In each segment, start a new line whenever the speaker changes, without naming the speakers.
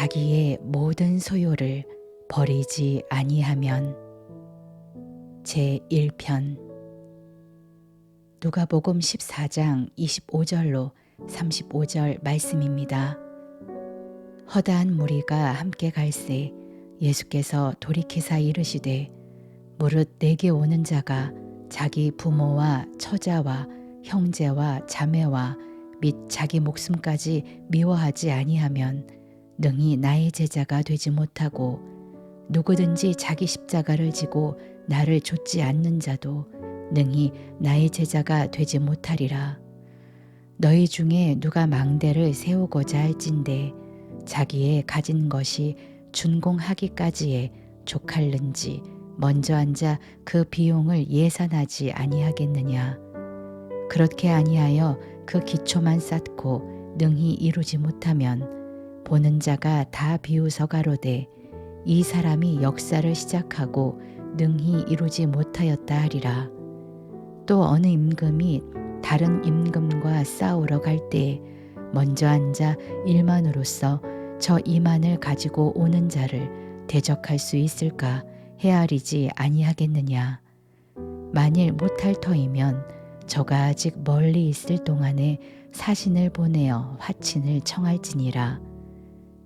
자기의 모든 소유를 버리지 아니하면 제 1편 누가복음 14장 25절로 35절 말씀입니다. 허다한 무리가 함께 갈새 예수께서 돌이키사 이르시되 무릇 내게 오는 자가 자기 부모와 처자와 형제와 자매와 및 자기 목숨까지 미워하지 아니하면 능히 나의 제자가 되지 못하고 누구든지 자기 십자가를 지고 나를 좇지 않는 자도 능히 나의 제자가 되지 못하리라. 너희 중에 누가 망대를 세우고자 할진대 자기의 가진 것이 준공하기까지에 족할는지 먼저 앉아 그 비용을 예산하지 아니하겠느냐. 그렇게 아니하여 그 기초만 쌓고 능히 이루지 못하면 보는 자가 다 비웃어 가로되 이 사람이 역사를 시작하고 능히 이루지 못하였다 하리라. 또 어느 임금이 다른 임금과 싸우러 갈때 먼저 앉아 일만으로서 저 이만을 가지고 오는 자를 대적할 수 있을까 헤아리지 아니하겠느냐. 만일 못할 터이면 저가 아직 멀리 있을 동안에 사신을 보내어 화친을 청할지니라.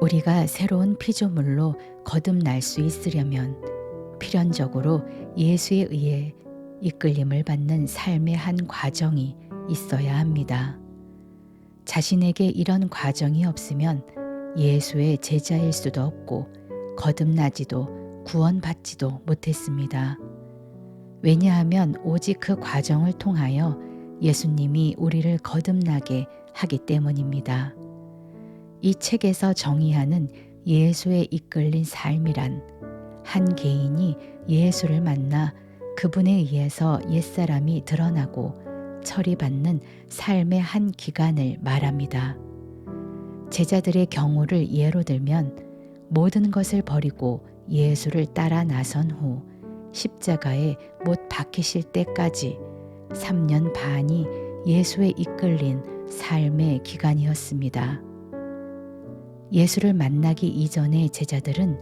우리가 새로운 피조물로 거듭날 수 있으려면 필연적으로 예수에 의해 이끌림을 받는 삶의 한 과정이 있어야 합니다. 자신에게 이런 과정이 없으면 예수의 제자일 수도 없고 거듭나지도 구원받지도 못했습니다. 왜냐하면 오직 그 과정을 통하여 예수님이 우리를 거듭나게 하기 때문입니다. 이 책에서 정의하는 예수에 이끌린 삶이란 한 개인이 예수를 만나 그분에 의해서 옛사람이 드러나고 처리받는 삶의 한 기간을 말합니다. 제자들의 경우를 예로 들면 모든 것을 버리고 예수를 따라 나선 후 십자가에 못 박히실 때까지 3년 반이 예수에 이끌린 삶의 기간이었습니다. 예수를 만나기 이전의 제자들은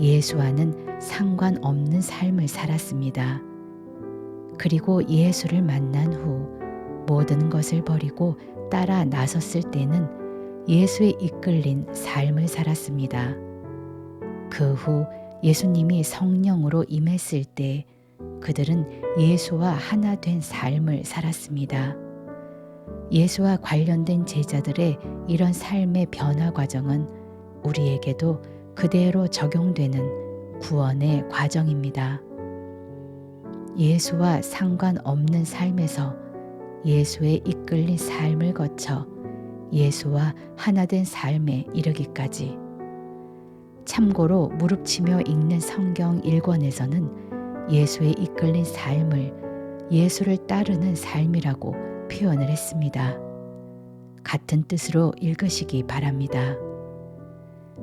예수와는 상관없는 삶을 살았습니다. 그리고 예수를 만난 후 모든 것을 버리고 따라 나섰을 때는 예수에 이끌린 삶을 살았습니다. 그 후 예수님이 성령으로 임했을 때 그들은 예수와 하나 된 삶을 살았습니다. 예수와 관련된 제자들의 이런 삶의 변화 과정은 우리에게도 그대로 적용되는 구원의 과정입니다. 예수와 상관없는 삶에서 예수의 이끌린 삶을 거쳐 예수와 하나된 삶에 이르기까지. 참고로 무릎치며 읽는 성경 1권에서는 예수의 이끌린 삶을 예수를 따르는 삶이라고 표현을 했습니다. 같은 뜻으로 읽으시기 바랍니다.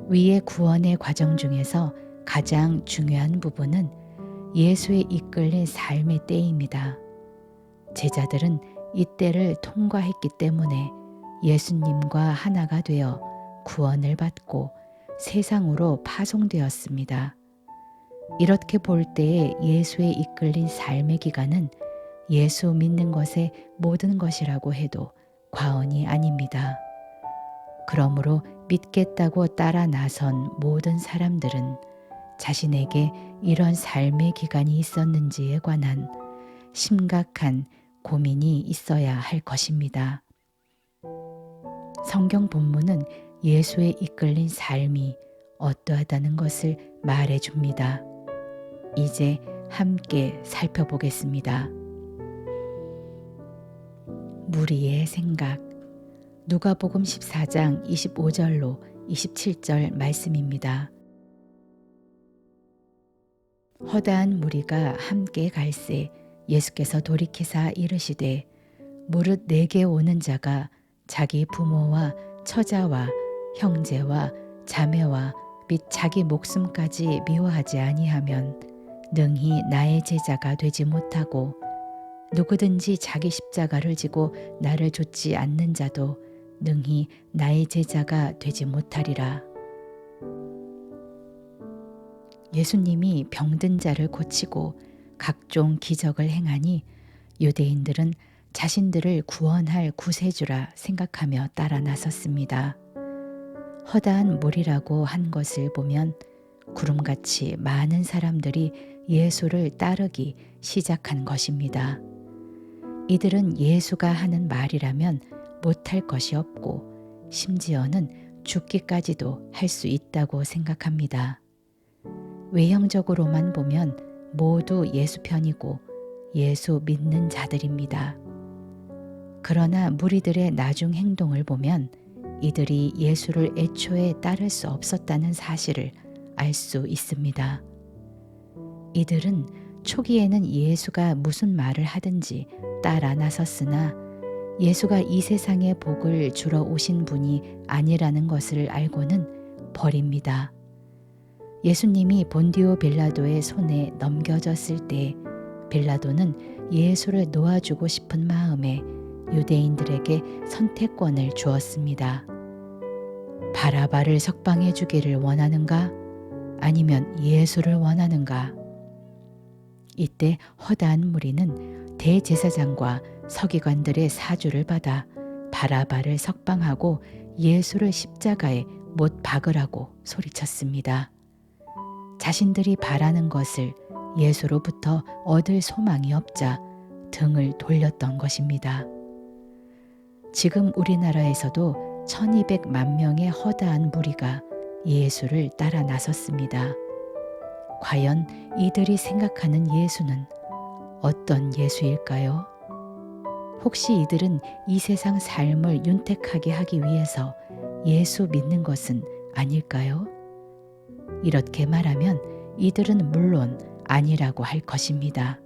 위의 구원의 과정 중에서 가장 중요한 부분은 예수의 이끌린 삶의 때입니다. 제자들은 이 때를 통과했기 때문에 예수님과 하나가 되어 구원을 받고 세상으로 파송되었습니다. 이렇게 볼 때에 예수의 이끌린 삶의 기간은 예수 믿는 것의 모든 것이라고 해도 과언이 아닙니다. 그러므로 믿겠다고 따라 나선 모든 사람들은 자신에게 이런 삶의 기간이 있었는지에 관한 심각한 고민이 있어야 할 것입니다. 성경 본문은 예수에 이끌린 삶이 어떠하다는 것을 말해 줍니다. 이제 함께 살펴보겠습니다. 무리의 생각 누가복음 14장 25절로 27절 말씀입니다. 허다한 무리가 함께 갈새 예수께서 돌이키사 이르시되 무릇 내게 오는 자가 자기 부모와 처자와 형제와 자매와 및 자기 목숨까지 미워하지 아니하면 능히 나의 제자가 되지 못하고 누구든지 자기 십자가를 지고 나를 좇지 않는 자도 능히 나의 제자가 되지 못하리라. 예수님이 병든 자를 고치고 각종 기적을 행하니 유대인들은 자신들을 구원할 구세주라 생각하며 따라 나섰습니다. 허다한 물이라고 한 것을 보면 구름같이 많은 사람들이 예수를 따르기 시작한 것입니다. 이들은 예수가 하는 말이라면 못할 것이 없고 심지어는 죽기까지도 할 수 있다고 생각합니다. 외형적으로만 보면 모두 예수 편이고 예수 믿는 자들입니다. 그러나 무리들의 나중 행동을 보면 이들이 예수를 애초에 따를 수 없었다는 사실을 알 수 있습니다. 이들은 초기에는 예수가 무슨 말을 하든지 따라 나섰으나 예수가 이 세상의 복을 주러 오신 분이 아니라는 것을 알고는 버립니다. 예수님이 본디오 빌라도의 손에 넘겨졌을 때 빌라도는 예수를 놓아주고 싶은 마음에 유대인들에게 선택권을 주었습니다. 바라바를 석방해 주기를 원하는가? 아니면 예수를 원하는가? 이때 허다한 무리는 대제사장과 서기관들의 사주를 받아 바라바를 석방하고 예수를 십자가에 못 박으라고 소리쳤습니다. 자신들이 바라는 것을 예수로부터 얻을 소망이 없자 등을 돌렸던 것입니다. 지금 우리나라에서도 1200만 명의 허다한 무리가 예수를 따라 나섰습니다. 과연 이들이 생각하는 예수는 어떤 예수일까요? 혹시 이들은 이 세상 삶을 윤택하게 하기 위해서 예수 믿는 것은 아닐까요? 이렇게 말하면 이들은 물론 아니라고 할 것입니다.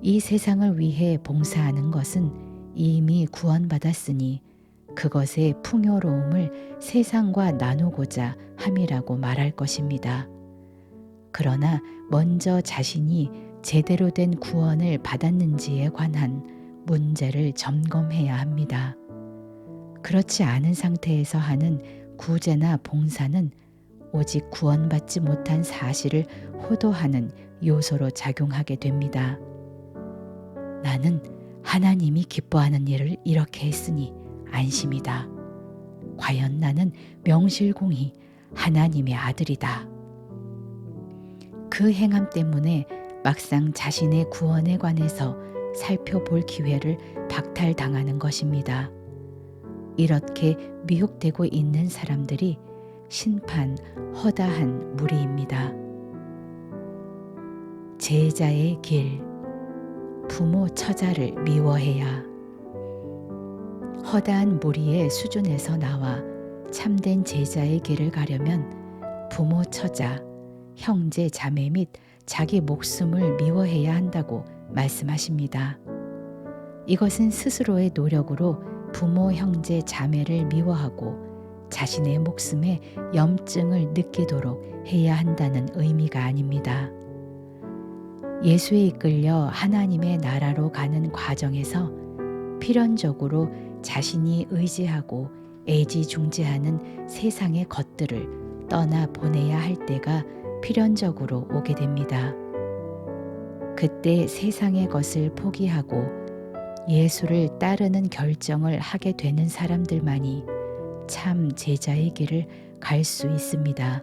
이 세상을 위해 봉사하는 것은 이미 구원받았으니 그것의 풍요로움을 세상과 나누고자 함이라고 말할 것입니다. 그러나 먼저 자신이 제대로 된 구원을 받았는지에 관한 문제를 점검해야 합니다. 그렇지 않은 상태에서 하는 구제나 봉사는 오직 구원받지 못한 사실을 호도하는 요소로 작용하게 됩니다. 나는 하나님이 기뻐하는 일을 이렇게 했으니 안심이다. 과연 나는 명실공히 하나님의 아들이다. 그 행함 때문에 막상 자신의 구원에 관해서 살펴볼 기회를 박탈당하는 것입니다. 이렇게 미혹되고 있는 사람들이 심판 허다한 무리입니다. 제자의 길, 부모 처자를 미워해야 허다한 무리의 수준에서 나와 참된 제자의 길을 가려면 부모 처자, 형제 자매 및 자기 목숨을 미워해야 한다고 말씀하십니다. 이것은 스스로의 노력으로 부모, 형제, 자매를 미워하고 자신의 목숨에 염증을 느끼도록 해야 한다는 의미가 아닙니다. 예수에 이끌려 하나님의 나라로 가는 과정에서 필연적으로 자신이 의지하고 애지중지하는 세상의 것들을 떠나 보내야 할 때가 필연적으로 오게 됩니다. 그때 세상의 것을 포기하고 예수를 따르는 결정을 하게 되는 사람들만이 참 제자의 길을 갈 수 있습니다.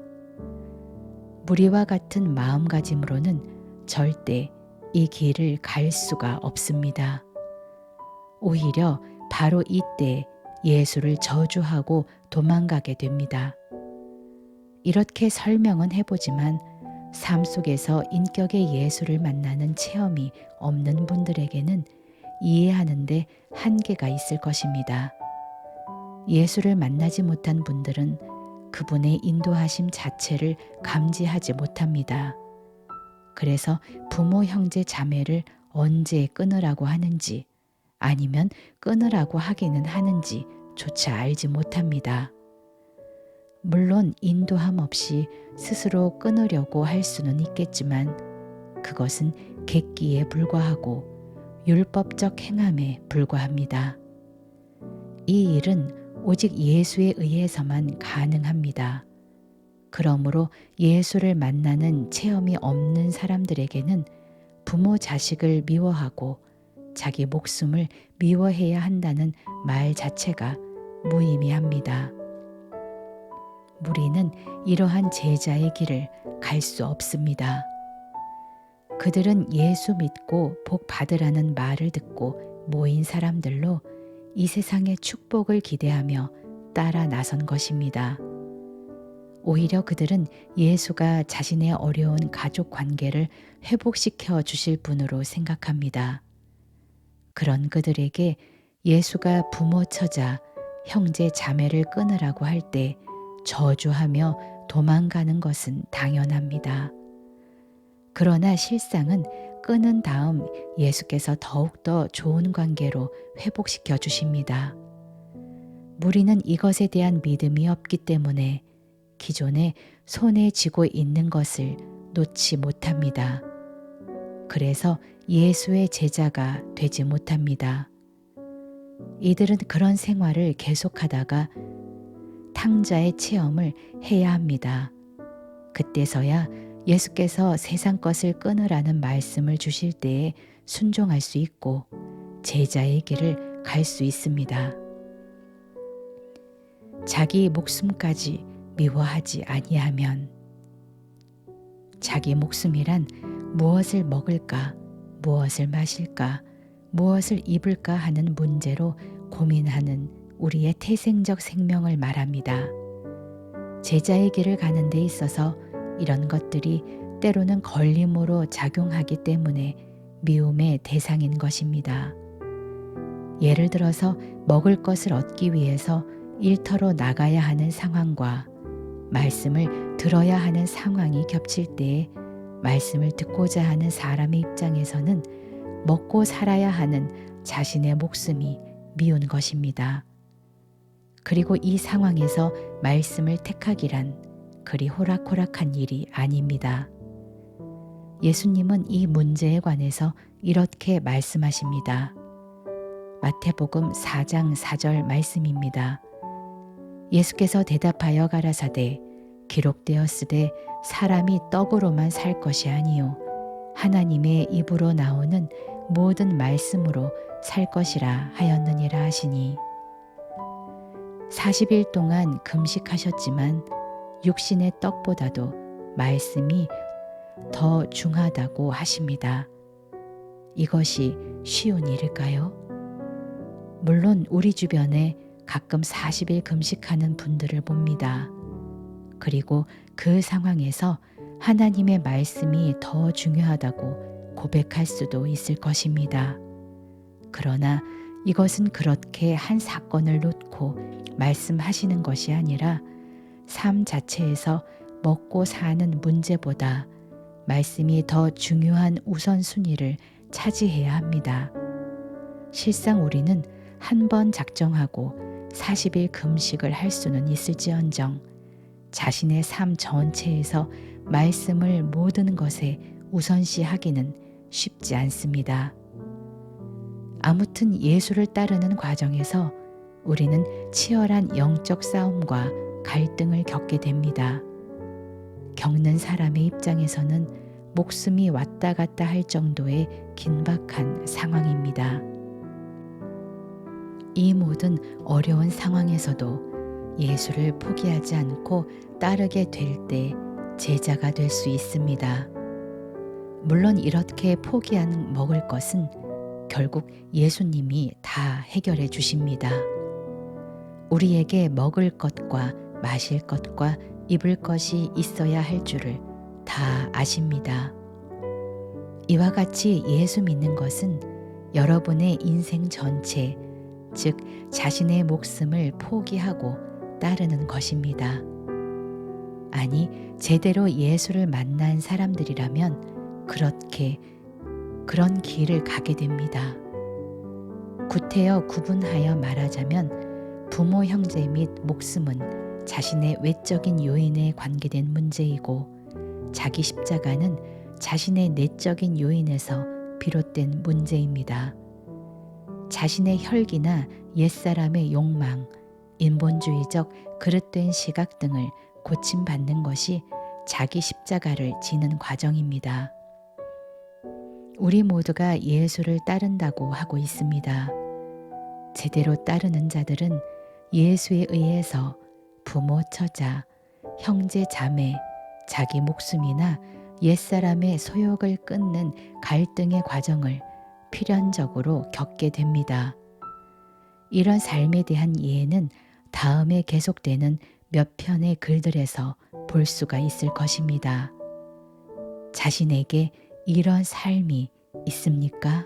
무리와 같은 마음가짐으로는 절대 이 길을 갈 수가 없습니다. 오히려 바로 이때 예수를 저주하고 도망가게 됩니다. 이렇게 설명은 해보지만 삶 속에서 인격의 예수를 만나는 체험이 없는 분들에게는 이해하는데 한계가 있을 것입니다. 예수를 만나지 못한 분들은 그분의 인도하심 자체를 감지하지 못합니다. 그래서 부모, 형제, 자매를 언제 끊으라고 하는지 아니면 끊으라고 하기는 하는지 조차 알지 못합니다. 물론 인도함 없이 스스로 끊으려고 할 수는 있겠지만 그것은 객기에 불과하고 율법적 행함에 불과합니다. 이 일은 오직 예수에 의해서만 가능합니다. 그러므로 예수를 만나는 체험이 없는 사람들에게는 부모 자식을 미워하고 자기 목숨을 미워해야 한다는 말 자체가 무의미합니다. 우리는 이러한 제자의 길을 갈 수 없습니다. 그들은 예수 믿고 복 받으라는 말을 듣고 모인 사람들로 이 세상의 축복을 기대하며 따라 나선 것입니다. 오히려 그들은 예수가 자신의 어려운 가족 관계를 회복시켜 주실 분으로 생각합니다. 그런 그들에게 예수가 부모 처자, 형제 자매를 끊으라고 할 때 저주하며 도망가는 것은 당연합니다. 그러나 실상은 끊은 다음 예수께서 더욱더 좋은 관계로 회복시켜 주십니다. 무리는 이것에 대한 믿음이 없기 때문에 기존에 손에 쥐고 있는 것을 놓지 못합니다. 그래서 예수의 제자가 되지 못합니다. 이들은 그런 생활을 계속하다가 탕자의 체험을 해야 합니다. 그때서야 예수께서 세상 것을 끊으라는 말씀을 주실 때에 순종할 수 있고 제자의 길을 갈 수 있습니다. 자기 목숨까지 미워하지 아니하면 자기 목숨이란 무엇을 먹을까, 무엇을 마실까, 무엇을 입을까 하는 문제로 고민하는 우리의 태생적 생명을 말합니다. 제자의 길을 가는 데 있어서 이런 것들이 때로는 걸림으로 작용하기 때문에 미움의 대상인 것입니다. 예를 들어서 먹을 것을 얻기 위해서 일터로 나가야 하는 상황과 말씀을 들어야 하는 상황이 겹칠 때에 말씀을 듣고자 하는 사람의 입장에서는 먹고 살아야 하는 자신의 목숨이 미운 것입니다. 그리고 이 상황에서 말씀을 택하기란 그리 호락호락한 일이 아닙니다. 예수님은 이 문제에 관해서 이렇게 말씀하십니다. 마태복음 4장 4절 말씀입니다. 예수께서 대답하여 가라사대 기록되었으되 사람이 떡으로만 살 것이 아니요 하나님의 입으로 나오는 모든 말씀으로 살 것이라 하였느니라 하시니 40일 동안 금식하셨지만 육신의 떡보다도 말씀이 더 중하다고 하십니다. 이것이 쉬운 일일까요? 물론 우리 주변에 가끔 40일 금식하는 분들을 봅니다. 그리고 그 상황에서 하나님의 말씀이 더 중요하다고 고백할 수도 있을 것입니다. 그러나 이것은 그렇게 한 사건을 놓고 말씀하시는 것이 아니라 삶 자체에서 먹고 사는 문제보다 말씀이 더 중요한 우선순위를 차지해야 합니다. 실상 우리는 한 번 작정하고 40일 금식을 할 수는 있을지언정 자신의 삶 전체에서 말씀을 모든 것에 우선시하기는 쉽지 않습니다. 아무튼 예수를 따르는 과정에서 우리는 치열한 영적 싸움과 갈등을 겪게 됩니다. 겪는 사람의 입장에서는 목숨이 왔다 갔다 할 정도의 긴박한 상황입니다. 이 모든 어려운 상황에서도 예수를 포기하지 않고 따르게 될 때 제자가 될 수 있습니다. 물론 이렇게 포기한 먹을 것은 결국 예수님이 다 해결해 주십니다. 우리에게 먹을 것과 마실 것과 입을 것이 있어야 할 줄을 다 아십니다. 이와 같이 예수 믿는 것은 여러분의 인생 전체, 즉 자신의 목숨을 포기하고 따르는 것입니다. 아니, 제대로 예수를 만난 사람들이라면 그렇게 그런 길을 가게 됩니다. 구태여 구분하여 말하자면 부모 형제 및 목숨은 자신의 외적인 요인에 관계된 문제이고 자기 십자가는 자신의 내적인 요인에서 비롯된 문제입니다. 자신의 혈기나 옛사람의 욕망, 인본주의적 그릇된 시각 등을 고침받는 것이 자기 십자가를 지는 과정입니다. 우리 모두가 예수를 따른다고 하고 있습니다. 제대로 따르는 자들은 예수에 의해서 부모, 처자, 형제, 자매, 자기 목숨이나 옛사람의 소욕을 끊는 갈등의 과정을 필연적으로 겪게 됩니다. 이런 삶에 대한 이해는 다음에 계속되는 몇 편의 글들에서 볼 수가 있을 것입니다. 자신에게 이런 삶이 있습니까?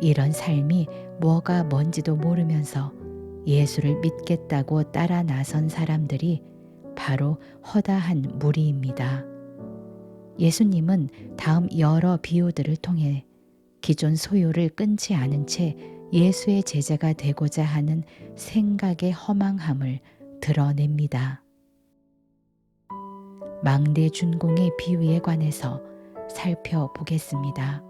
이런 삶이 뭐가 뭔지도 모르면서 예수를 믿겠다고 따라 나선 사람들이 바로 허다한 무리입니다. 예수님은 다음 여러 비유들을 통해 기존 소유를 끊지 않은 채 예수의 제자가 되고자 하는 생각의 허망함을 드러냅니다. 망대 준공의 비유에 관해서 살펴보겠습니다.